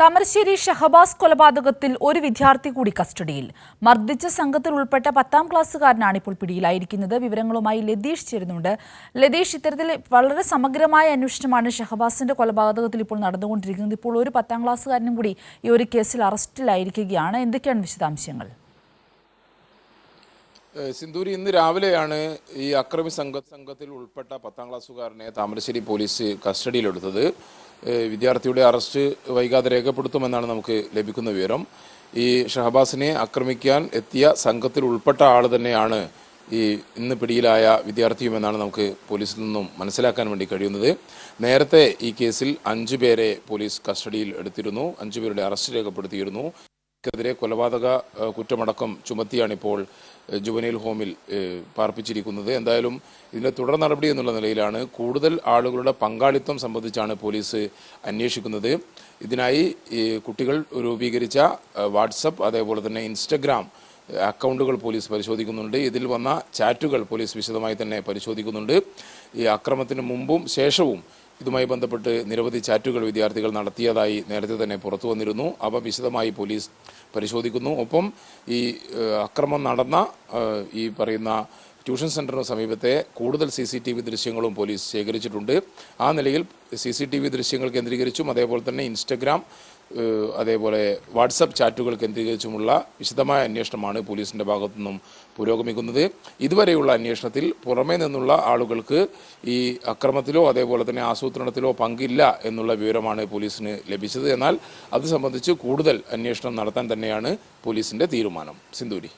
താമരശ്ശേരി ഷഹബാസ് കൊലപാതകത്തിൽ ഒരു വിദ്യാർത്ഥി കൂടി കസ്റ്റഡിയിൽ. മർദ്ദിച്ച സംഘത്തിൽ ഉൾപ്പെട്ട പത്താം ക്ലാസ്സുകാരനാണ് ഇപ്പോൾ പിടിയിലായിരിക്കുന്നത്. വിവരങ്ങളുമായി ലതീഷ് ചേരുന്നുണ്ട്. ലതീഷ് ഇത്തരത്തിൽ വളരെ സമഗ്രമായ അന്വേഷണമാണ് ഷഹബാസിന്റെ കൊലപാതകത്തിൽ ഇപ്പോൾ നടന്നുകൊണ്ടിരിക്കുന്നത്. ഇപ്പോൾ ഒരു പത്താം ക്ലാസ്സുകാരനും കൂടി ഈ ഒരു കേസിൽ അറസ്റ്റിലായിരിക്കുകയാണ്. എന്തൊക്കെയാണ് വിശദാംശങ്ങൾ? സിന്ദൂരി ഇന്ന് രാവിലെയാണ് ഈ അക്രമി സംഘ സംഘത്തിൽ ഉൾപ്പെട്ട പത്താം ക്ലാസ്സുകാരനെ താമരശ്ശേരി പോലീസ് കസ്റ്റഡിയിലെടുത്തത്. വിദ്യാർത്ഥിയുടെ അറസ്റ്റ് വൈകാതെ രേഖപ്പെടുത്തുമെന്നാണ് നമുക്ക് ലഭിക്കുന്ന വിവരം. ഈ ഷഹബാസിനെ ആക്രമിക്കാൻ എത്തിയ സംഘത്തിൽ ഉൾപ്പെട്ട ആൾ തന്നെയാണ് ഈ ഇന്ന് പിടിയിലായ വിദ്യാർത്ഥിയുമെന്നാണ് നമുക്ക് പോലീസിൽ നിന്നും മനസ്സിലാക്കാൻ വേണ്ടി കഴിയുന്നത്. നേരത്തെ ഈ കേസിൽ അഞ്ചു പേരെ പോലീസ് കസ്റ്റഡിയിൽ എടുത്തിരുന്നു. അഞ്ചു പേരുടെ അറസ്റ്റ് രേഖപ്പെടുത്തിയിരുന്നു. ക്കെതിരെ കൊലപാതക കുറ്റമടക്കം ചുമത്തിയാണ് ഇപ്പോൾ ഏഹ്, ജുവനൈൽ ഹോമിൽ പാർപ്പിച്ചിരിക്കുന്നത്. എന്തായാലും ഇതിന്റെ തുടർ നടപടി എന്നുള്ള നിലയിലാണ് കൂടുതൽ ആളുകളുടെ പങ്കാളിത്തം സംബന്ധിച്ചാണ് പോലീസ് അന്വേഷിക്കുന്നത്. ഇതിനായി കുട്ടികൾ രൂപീകരിച്ച വാട്സപ്പ് അതേപോലെ തന്നെ ഇൻസ്റ്റഗ്രാം അക്കൗണ്ടുകൾ പോലീസ് പരിശോധിക്കുന്നുണ്ട്. ഇതിൽ വന്ന ചാറ്റുകൾ പോലീസ് വിശദമായി തന്നെ പരിശോധിക്കുന്നുണ്ട്. ഈ അക്രമത്തിന് മുമ്പും ശേഷവും ഇതുമായി ബന്ധപ്പെട്ട് നിരവധി ചാറ്റുകൾ വിദ്യാർത്ഥികൾ നടത്തിയതായി നേരത്തെ തന്നെ പുറത്തു വന്നിരുന്നു. അവ വിശദമായി പോലീസ് പരിശോധിക്കുന്നു. ഒപ്പം ഈ അക്രമം നടന്ന ഈ പറയുന്ന ട്യൂഷൻ സെന്ററിന് സമീപത്തെ കൂടുതൽ സി സി ടി വി ദൃശ്യങ്ങളും പോലീസ് ശേഖരിച്ചിട്ടുണ്ട്. ആ നിലയിൽ സി സി ടി വി ദൃശ്യങ്ങൾ കേന്ദ്രീകരിച്ചും അതേപോലെ തന്നെ ഇൻസ്റ്റഗ്രാം അതേപോലെ വാട്സപ്പ് ചാറ്റുകൾ കേന്ദ്രീകരിച്ചുമുള്ള വിശദമായ അന്വേഷണമാണ് പോലീസിന്റെ ഭാഗത്തു നിന്നും പുരോഗമിക്കുന്നത്. ഇതുവരെയുള്ള അന്വേഷണത്തിൽ പുറമേ നിന്നുള്ള ആളുകൾക്ക് ഈ അക്രമത്തിലോ അതേപോലെ തന്നെ ആസൂത്രണത്തിലോ പങ്കില്ല എന്നുള്ള വിവരമാണ് പോലീസിന് ലഭിച്ചത്. എന്നാൽ അത് സംബന്ധിച്ച് കൂടുതൽ അന്വേഷണം നടത്താൻ തന്നെയാണ് പോലീസിന്റെ തീരുമാനം. സിന്ദൂരി.